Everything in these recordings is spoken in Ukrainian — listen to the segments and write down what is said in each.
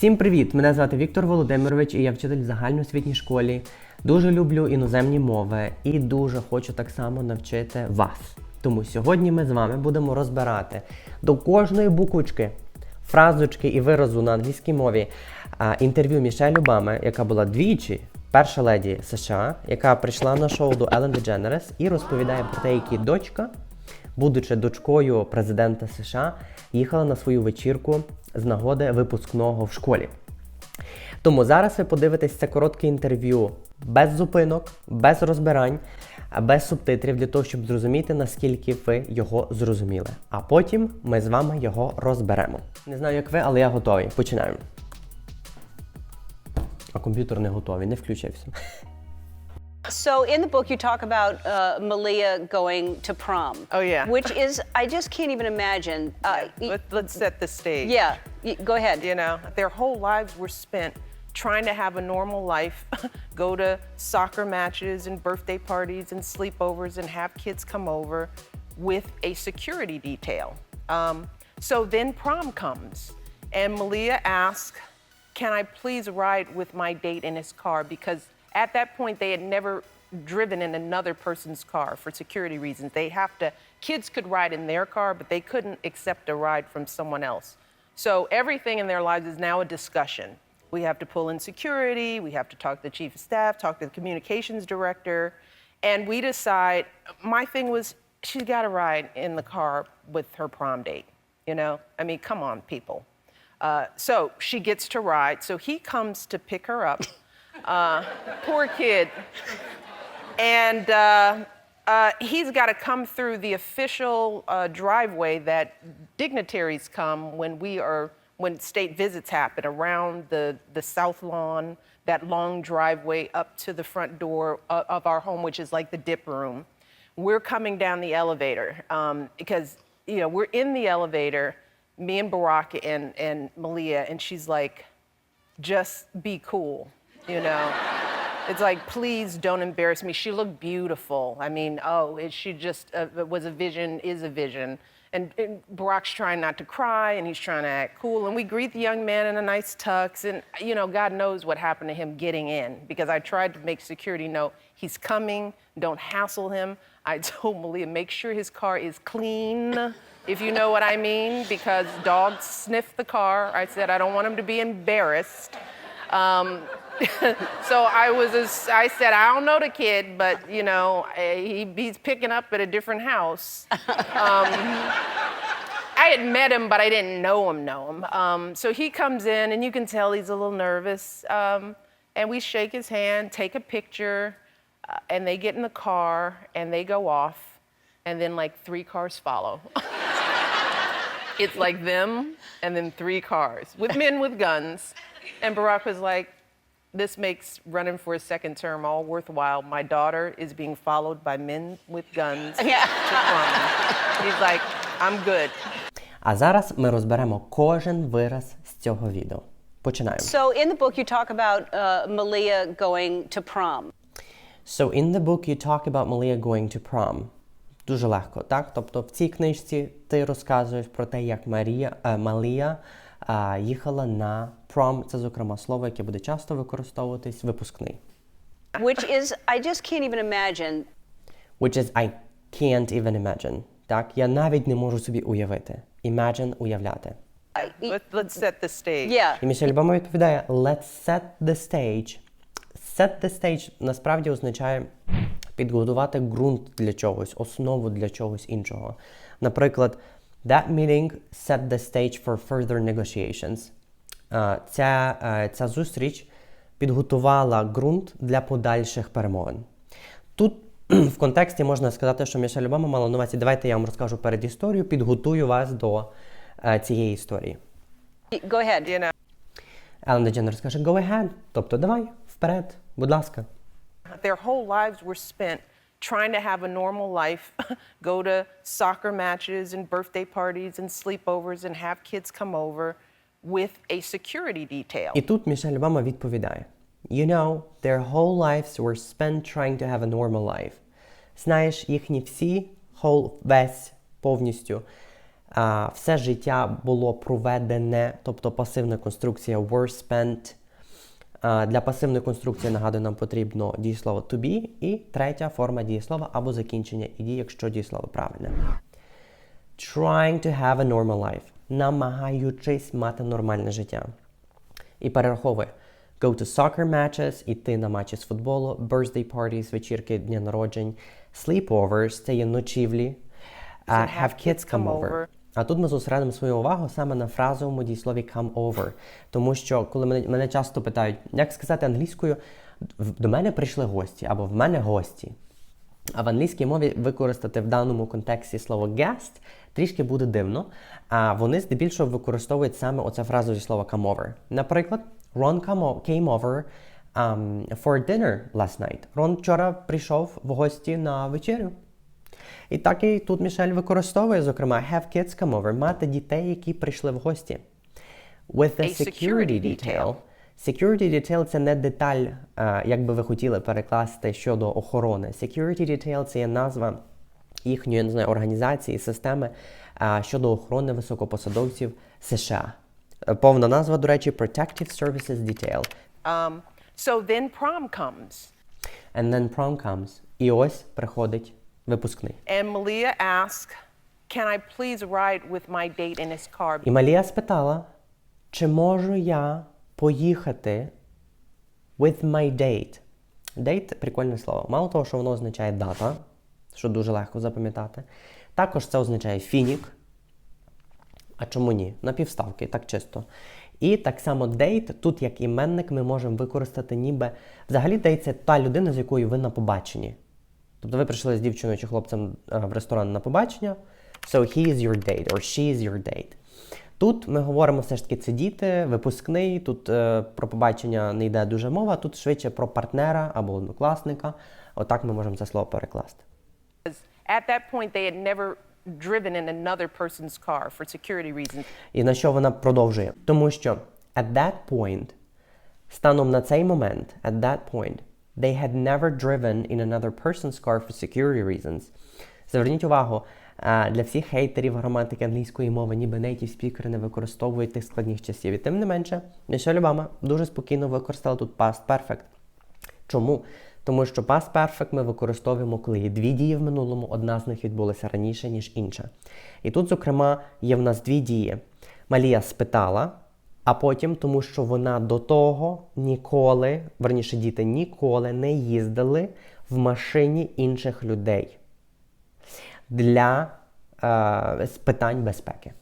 Всім привіт! Мене звати Віктор Володимирович і я вчитель в загальноосвітній школі. Дуже люблю іноземні мови і дуже хочу так само навчити вас. Тому сьогодні ми з вами будемо розбирати до кожної буквочки, фразочки і виразу на англійській мові інтерв'ю Мішель Обами, яка була двічі перша леді США, яка прийшла на шоу до Елен DeGeneres і розповідає про те, які дочка будучи дочкою президента США, їхала на свою вечірку з нагоди випускного в школі. Тому зараз ви подивитесь це коротке інтерв'ю без зупинок, без розбирань, без субтитрів для того, щоб зрозуміти, наскільки ви його зрозуміли. А потім ми з вами його розберемо. Не знаю, як ви, але я готовий. Починаємо. А комп'ютер не готовий, не включився. So in the book, you talk about uh, Malia going to prom. Oh, yeah. Which is, I just can't even imagine. Uh, Let, let's set the stage. yeah, go ahead. You know, their whole lives were spent trying to have a normal life, go to soccer matches and birthday parties and sleepovers and have kids come over with a security detail. Um, so then prom comes, and Malia asks, Can I please ride with my date in his car? Because at that point, they had never driven in another person's car for security reasons. They have to, kids could ride in their car, but they couldn't accept a ride from someone else. So everything in their lives is now a discussion. We have to pull in security, we have to talk to the chief of staff, talk to the communications director, and we decide. My thing was, she's got to ride in the car with her prom date. You know, I mean, come on, people. Uh, so she gets to ride. So he comes to pick her up. Uh, poor kid. And uh, uh, he's got to come through the official uh, driveway that dignitaries come when we are when state visits happen around the, the south lawn, that long driveway up to the front door of, of our home, which is like the dip room. We're coming down the elevator um, because you know we're in the elevator, me and Barack and, and Malia, and she's like, just be cool, you know. It's like, please don't embarrass me. She looked beautiful. I mean, oh, she just uh, was a vision, is a vision. And, and Barack's trying not to cry, and he's trying to act cool. And we greet the young man in a nice tux, and you know, God knows what happened to him getting in because I tried to make security know he's coming. Don't hassle him. I told Malia make sure his car is clean, if you know what I mean, because dogs sniff the car. I said I don't want him to be embarrassed. Um, so I was, as, I said, I don't know the kid, but you know, eh, he, he's picking up at a different house. Um, I had met him, but I didn't know him. Know him. Um, so he comes in, and you can tell he's a little nervous. Um, and we shake his hand, take a picture, uh, and they get in the car and they go off, and then like three cars follow. it's like them and then three cars with men with guns. And Barack was like, this makes running for a second term all worthwhile. My daughter is being followed by men with guns Yeah. to prom. He's like, I'm good. А зараз ми розберемо кожен вираз з цього відео. Починаємо. So in the book, you talk about uh, Malia going to prom. So in the book you talk about Malia going to prom. Дуже легко, так? Тобто в цій книжці ти розказуєш про те, як Марія, е, Малія е, їхала на prom. Це, зокрема, слово, яке буде часто використовуватись випускний. Which is, I just can't even imagine. Which is I can't even imagine. Так? Я навіть не можу собі уявити. Imagine – уявляти. Let, let's set the stage. Yeah. І Мішель Обама відповідає Let's set the stage. Set the stage насправді означає підготувати ґрунт для чогось, основу для чогось іншого. Наприклад, that meeting set the stage for further negotiations. Е, Ця, е, ця зустріч підготувала ґрунт для подальших перемовин. Тут в контексті можна сказати, що Мішель Обама мала на увазі, давайте я вам розкажу перед історію, підготую вас до е, цієї історії. Go ahead. You know, Елен Дедженер скаже go ahead, тобто давай, вперед, будь ласка. their whole lives were spent trying to have a normal life, go to soccer matches and birthday parties and sleepovers and have kids come over with a security detail. І тут Мішель Обама відповідає: You know, their whole lives were spent trying to have a normal life. Знаєш, їхні всі, whole, весь, повністю, А, все життя було проведене, тобто пасивна конструкція were spent. А, для пасивної конструкції, нагадую, нам потрібно дієслово to be і третя форма дієслова або закінчення іді, якщо дієслово правильне. Trying to have a normal life. Намагаючись мати нормальне життя. І перераховує. Go to soccer matches, іти на матчі з футболу, birthday parties, вечірки, дня народжень, sleepovers, це є ночівлі, uh, have kids come over. А тут ми зосередимо свою увагу саме на фразовому дієслові come over. Тому що, коли мене, мене часто питають, як сказати англійською, «В- до мене прийшли гості або в мене гості. А в англійській мові використати в даному контексті слово guest трішки буде дивно. А вони здебільшого використовують саме оце фразу зі слова come over. Наприклад, Ron came over um, for dinner last night. Рон вчора прийшов в гості на вечерю. І так і тут Мішель використовує, зокрема, have kids come over, мати дітей, які прийшли в гості. With security security detail. Security detail – це не деталь, е, як би ви хотіли перекласти щодо охорони. Security detail – це є назва їхньої я не знаю, організації, системи е, щодо охорони високопосадовців США. Е, Повна назва, до речі, Protective Services Detail. Um, so then prom comes, And then prom comes. І ось приходить випускний. and Malia asks, Can I please ride with my date in his car? І Малія спитала, чи можу я поїхати with my date. Date – прикольне слово. Мало того, що воно означає дата, що дуже легко запам'ятати. Також це означає фінік. А чому ні? На півставки, так чисто. І так само date, тут як іменник, ми можемо використати ніби. Взагалі, date – це та людина, з якою ви на побаченні. Тобто ви прийшли з дівчиною чи хлопцем е, в ресторан на побачення. So he is your date or she is your date. Тут ми говоримо все ж таки це діти, випускний. Тут е, про побачення не йде дуже мова, тут швидше про партнера або однокласника. Отак ми можемо це слово перекласти. At that point, they had never driven in another person's car for security reasons. І на що вона продовжує? Тому що at that point, станом на цей момент, at that point, they had never driven in another person's car for security reasons. Зверніть увагу, для всіх хейтерів граматики англійської мови, ніби native спікери не використовують тих складних часів. І тим не менше, Мішель Обама дуже спокійно використала тут past perfect. Чому? Тому що past perfect ми використовуємо, коли є дві дії в минулому, одна з них відбулася раніше, ніж інша. І тут, зокрема, є в нас дві дії. Малія спитала, а потім, тому що вона до того ніколи, верніше діти, ніколи не їздили в машині інших людей для е, з питань безпеки.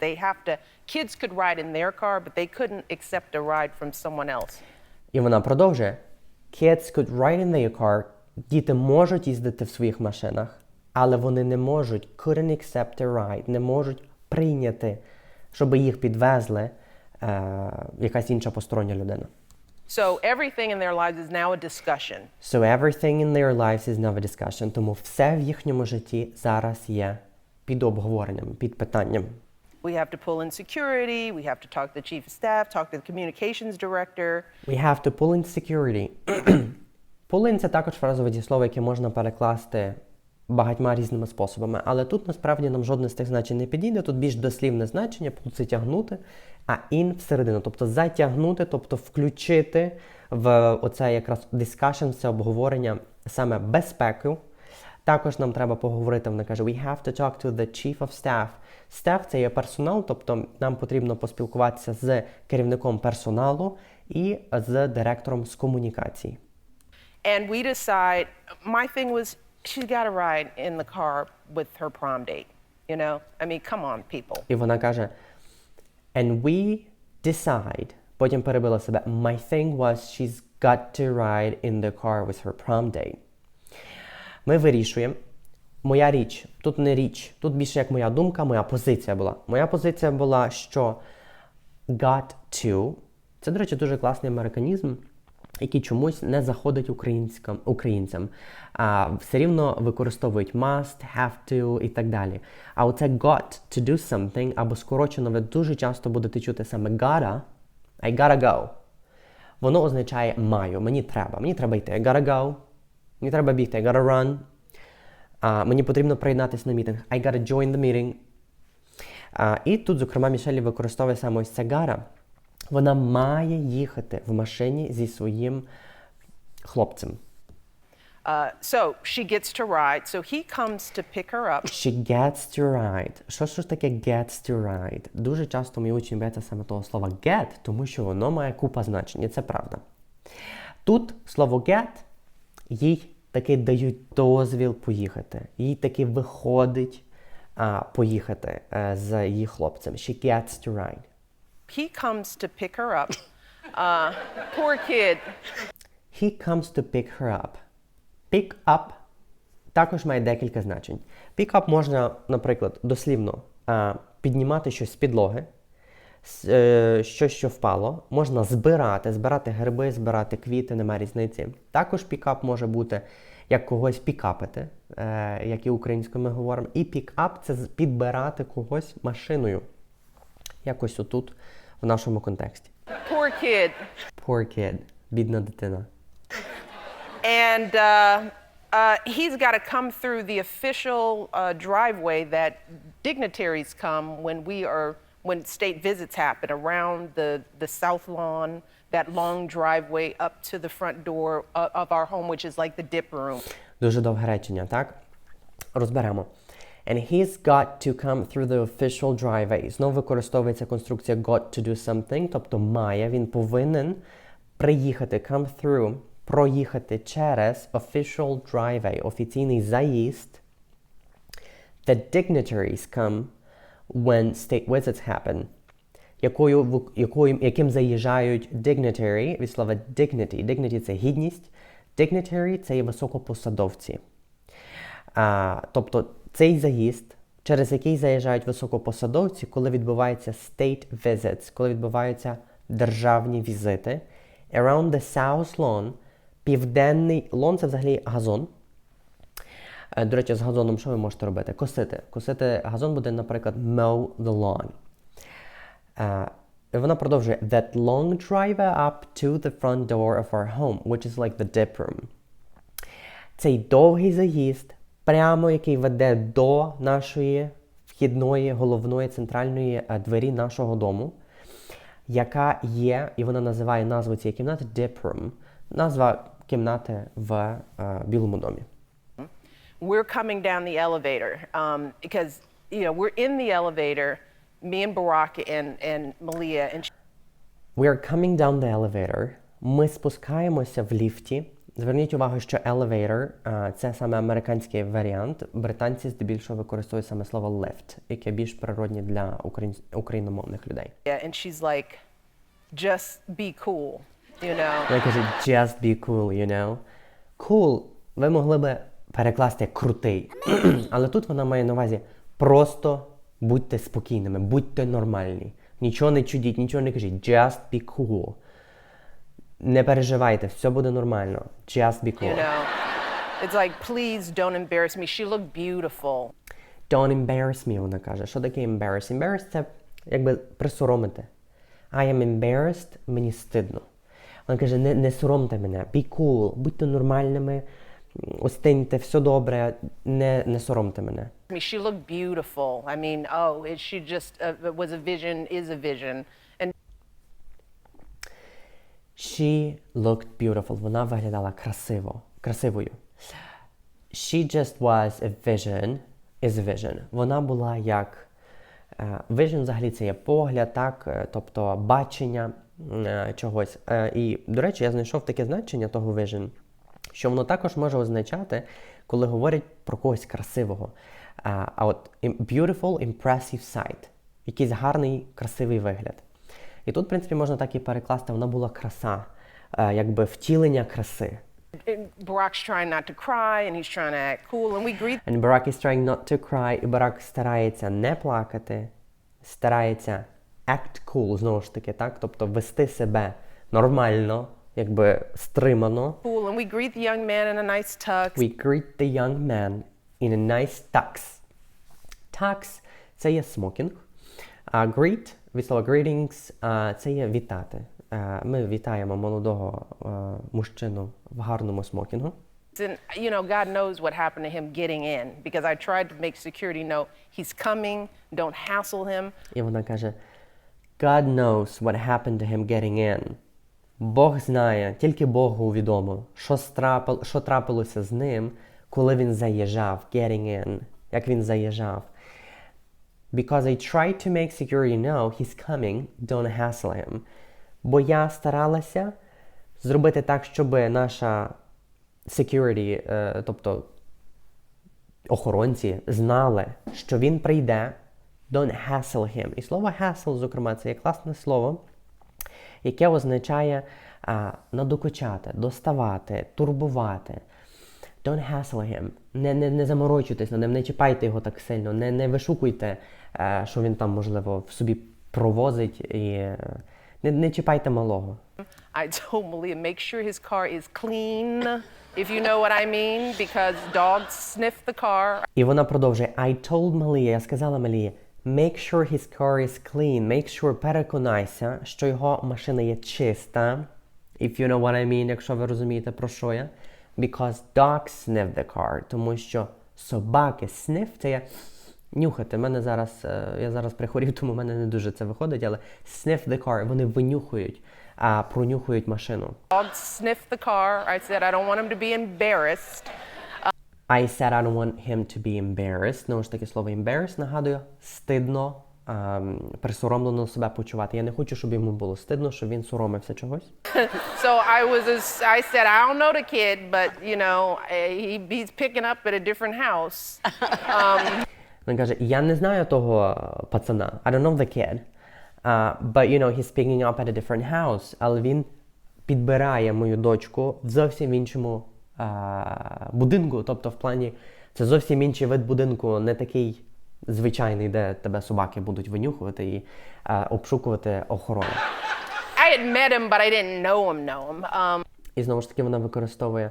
They have to, kids could ride in their car, but they couldn't accept a ride from someone else. І вона продовжує: Kids could ride in their car. Діти можуть їздити в своїх машинах, але вони не можуть couldn't accept a ride, не можуть прийняти, щоб їх підвезли е, якась інша постороння людина. So everything in their lives is now a discussion. So everything in their lives is now a discussion. Тому все в їхньому житті зараз є під обговоренням, під питанням. We have to pull in security, we have to talk to the chief of staff, talk to the communications director. We have to pull in security. pull in – це також фразове дієслово, яке можна перекласти багатьма різними способами. Але тут насправді нам жодне з тих значень не підійде. Тут більш дослівне значення це тягнути, а in всередину, тобто затягнути, тобто включити в оце якраз discussion, це обговорення саме безпеку. Також нам треба поговорити, вона каже, we have to talk to the chief of staff. Staff – це є персонал, тобто нам потрібно поспілкуватися з керівником персоналу і з директором з комунікації. And we decide, my thing was, she's got to ride in the car with her prom date. You know? I mean, come on, people. І вона каже, and we decide, потім перебила себе, my thing was she's got to ride in the car with her prom date. Ми вирішуємо. Моя річ, тут не річ, тут більше як моя думка, моя позиція була. Моя позиція була, що got to це, до речі, дуже класний американізм, який чомусь не заходить українськам, українцям. А, все рівно використовують must, have to і так далі. А оце got to do something, або скорочено, ви дуже часто будете чути саме gotta, I gotta go. Воно означає маю, мені треба, мені треба йти, I gotta go, мені треба бігти, I gotta run. А, мені потрібно приєднатися на мітинг. I gotta join the meeting. А, і тут, зокрема, Мішелі використовує саме ось це гара. Вона має їхати в машині зі своїм хлопцем. Uh, so she gets to ride. So he comes to pick her up. She gets to ride. Що ж таке gets to ride? Дуже часто мої учні бояться саме того слова get, тому що воно має купа значень, і це правда. Тут слово get, їй таки дають дозвіл поїхати. Їй таки виходить а, поїхати е, з її хлопцем. She gets to ride. He comes to pick her up. Uh, poor kid. He comes to pick her up. Pick up також має декілька значень. Pick up можна, наприклад, дослівно піднімати щось з підлоги, е, щось, що впало. Можна збирати, збирати гриби, збирати квіти, немає різниці. Також up може бути як когось пікапити, е, як і українською ми говоримо. І up – це підбирати когось машиною. Якось отут, в нашому контексті. Poor kid. Poor kid. Бідна дитина. And uh, uh, he's got to come through the official uh, driveway that dignitaries come when we are when state visits happen around the the south lawn. That long driveway up to the front door of, of our home, which is like the dip room. Дуже довге речення, так? Розберемо. And he's got to come through the official driveway. Знову використовується конструкція got to do something, тобто має, він повинен приїхати, come through, проїхати через official driveway, офіційний заїзд. The dignitaries come when state visits happen. Якою, якою, яким заїжджають dignitary від слова dignity. Dignity – це гідність. Dignitary – це є високопосадовці. А, тобто цей заїзд, через який заїжджають високопосадовці, коли відбуваються state visits, коли відбуваються державні візити. Around the South Lawn, південний лон це взагалі газон. Е, До речі, з газоном що ви можете робити? Косити. Косити газон буде, наприклад, mow the lawn. Е, вона продовжує That long drive up to the front door of our home, which is like the dip room. Цей довгий заїзд, прямо який веде до нашої вхідної, головної, центральної е, двері нашого дому, яка є, і вона називає назву цієї кімнати Dip Room. Назва кімнати в е, Білому домі. We're coming down the elevator um, because you know we're in the elevator, me and Barack and and Malia, and We are coming down the elevator. Ми спускаємося в ліфті. Зверніть увагу, що elevator е, – це саме американський варіант. Британці здебільшого використовують саме слово lift, яке більш природне для україн- україномовних людей. and she's like, "Just be cool," you know. Вона каже, just be cool, you know. Cool ви могли би перекласти як крутий. Але тут вона має на увазі просто будьте спокійними, будьте нормальні. Нічого не чудіть, нічого не кажіть. Just be cool. Не переживайте, все буде нормально. Just be cool. You know, it's like, please don't embarrass me. She looked beautiful. Don't embarrass me, вона каже. Що таке embarrass? Embarrass – це якби присоромити. I am embarrassed, мені стидно. Вона каже, не, не соромте мене, be cool, будьте нормальними, остиньте, все добре, не, не соромте мене. I mean, she looked beautiful. I mean, oh, it, she just uh, was a vision, is a vision. She looked beautiful. Вона виглядала красиво, красивою. She just was a vision, is a vision. Вона була як е, vision взагалі це є погляд, так, е, тобто бачення е, чогось. І, до речі, я знайшов таке значення того vision, що воно також може означати, коли говорять про когось красивого. А, от beautiful, impressive sight. Якийсь гарний, красивий вигляд. І тут, в принципі, можна так і перекласти, вона була краса, е, якби втілення краси. Barack's trying not to cry, and he's trying to act cool. And we greet And Barack is trying not to cry, і Барак старається не плакати, старається act cool, знову ж таки, так? Тобто вести себе нормально, якби стримано. cool, and we greet the young man in a nice tux. We greet the young man in a nice tux. Tux – це є смокінг. А greet від слова greetings це є вітати. Е, Ми вітаємо молодого е, мужчину в гарному смокінгу. And, you know, God knows what happened to him getting in because I tried to make security know he's coming, don't hassle him. І вона каже: God knows what happened to him getting in. Бог знає, тільки Богу відомо, що, страпил, що трапилося з ним, коли він заїжджав, getting in, як він заїжджав. Because I tried to make security know he's coming, don't hassle him. Бо я старалася зробити так, щоб наша security, е, тобто охоронці знали, що він прийде, don't hassle him. І слово hassle, зокрема, це є класне слово, яке означає надокучати, доставати, турбувати. Don't hassle him. Не, не, не заморочуйтесь над ним, не чіпайте його так сильно, не, не вишукуйте, що він там, можливо, в собі провозить, і е, не, не чіпайте малого. I told Malia, make sure his car is clean, if you know what I mean, because dogs sniff the car. І вона продовжує I told Malia, я сказала Малії, make sure his car is clean, make sure, переконайся, що його машина є чиста. If you know what I mean, якщо ви розумієте про що я. Because dogs sniff the car, тому що собаки sniff – це є нюхати. Мене зараз, е, я зараз прихворів, тому в мене не дуже це виходить, але sniff the car, вони винюхують, а пронюхують машину. Sniff the car. I said I don't want him to be embarrassed. I said I don't want him to be embarrassed. Знову ж таки, слово embarrassed нагадую, стидно, ем, присоромлено себе почувати. Я не хочу, щоб йому було стидно, щоб він соромився чогось. So I was, a, I said I don't know the kid, but you know eh, he, he's picking up at a different house. Він каже: Я не знаю того е, пацана. I don't know the kid. Uh, but you know, he's picking up at a different house. Але він підбирає мою дочку в зовсім іншому е, будинку. Тобто, в плані, це зовсім інший вид будинку, не такий звичайний, де тебе собаки будуть винюхувати і е, обшукувати охорону. I had met him, but I didn't know him. Know him. Um, І знову ж таки вона використовує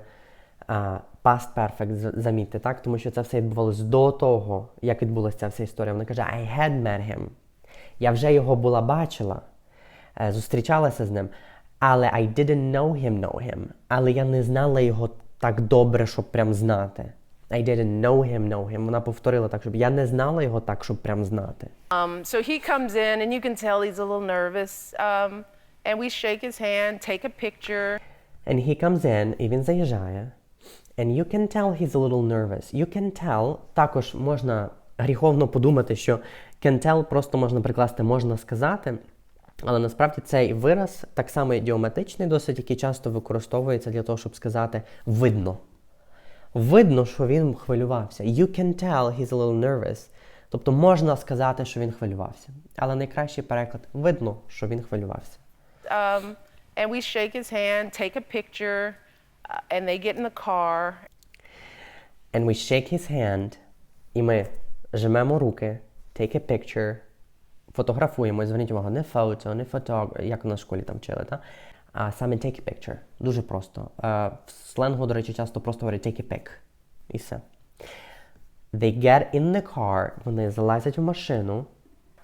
past perfect, замітьте, так? Тому що це все відбувалось до того, як відбулася ця вся історія. Вона каже, I had met him. Я вже його була бачила, е, зустрічалася з ним, але I didn't know him, know him. Але я не знала його так добре, щоб прям знати. I didn't know him, know him. Вона повторила так, щоб я не знала його так, щоб прям знати. um, so he comes in, and you can tell he's a little nervous. Um, and we shake his hand, take a picture. And he comes in, і він заїжджає. And you can tell he's a little nervous. You can tell, також можна гріховно подумати, що can tell просто можна прикласти, можна сказати. Але насправді цей вираз так само ідіоматичний, досить який часто використовується для того, щоб сказати видно. Видно, що він хвилювався. You can tell he's a little nervous. Тобто можна сказати, що він хвилювався. Але найкращий переклад видно, що він хвилювався. Um, and we shake his hand, take a picture, and they get in the car. And we shake his hand, і ми жмемо руки, take a picture, фотографуємо. Зверніть увагу, не фото, не фото, як в школі там вчили, та? а саме take a picture. Дуже просто. Е, в сленгу, до речі, часто просто говорять take a pic. І все. They get in the car, вони залазять в машину,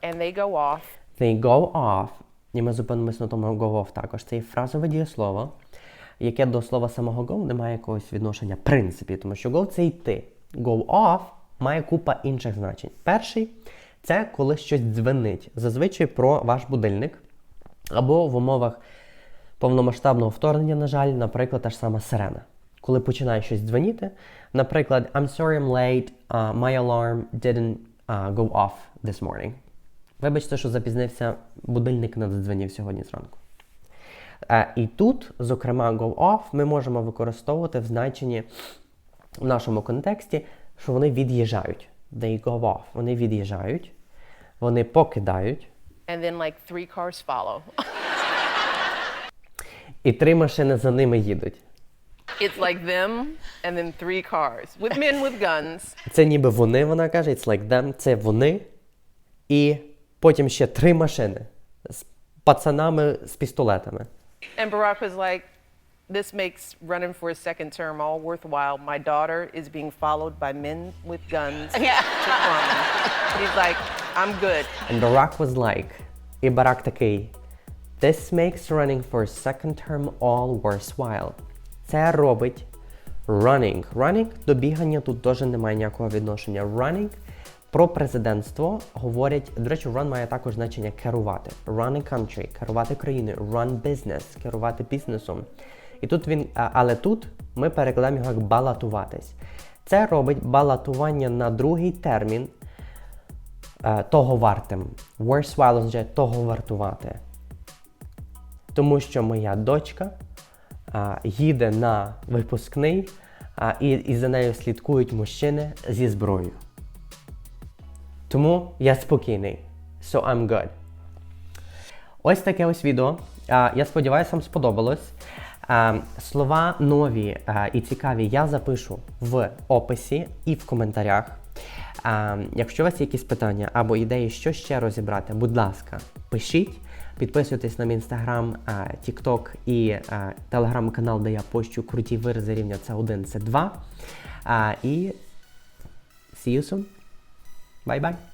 and they go off. They go off. І ми зупинимось на тому go off також. Це є фразове дієслово, яке до слова самого go не має якогось відношення в принципі, тому що go це йти. Go off має купа інших значень. Перший це коли щось дзвенить. Зазвичай про ваш будильник. Або в умовах повномасштабного вторгнення, на жаль, наприклад, та ж сама сирена. Коли починає щось дзвеніти, наприклад, I'm sorry I'm late, uh, my alarm didn't uh, go off this morning. Вибачте, що запізнився, будильник не задзвонив сьогодні зранку. І тут, зокрема, go off ми можемо використовувати в значенні в нашому контексті, що вони від'їжджають. They go off. Вони від'їжджають, вони покидають, And then like three cars follow. і три машини за ними їдуть. it's like them and then three cars with men with guns. Це ніби вони, вона каже, it's like them, це вони. І потім ще три машини з пацанами з пістолетами. And Barack was like, this makes running for a second term all worthwhile. My daughter is being followed by men with guns Yeah. to prom. He's like, I'm good. And Barack was like, і Барак такий, This makes running for a second term all worthwhile. Це робить running. Running до бігання тут теж немає ніякого відношення. Running про президентство говорять, до речі, run має також значення керувати. Run a country, керувати країною, run business, керувати бізнесом. І тут він, але тут ми перекладаємо його як балотуватись. Це робить балотування на другий термін е, того вартим. Worthwhile означає того вартувати. Тому що моя дочка а, їде на випускний, а, і, і за нею слідкують мужчини зі зброєю. Тому я спокійний. So I'm good. Ось таке ось відео. Я сподіваюся, вам сподобалось. Слова нові і цікаві я запишу в описі і в коментарях. Якщо у вас є якісь питання або ідеї, що ще розібрати, будь ласка, пишіть. Підписуйтесь на мій інстаграм, TikTok і телеграм-канал, де я пощу круті вирази рівня С1, С2. І see you soon. bye bye.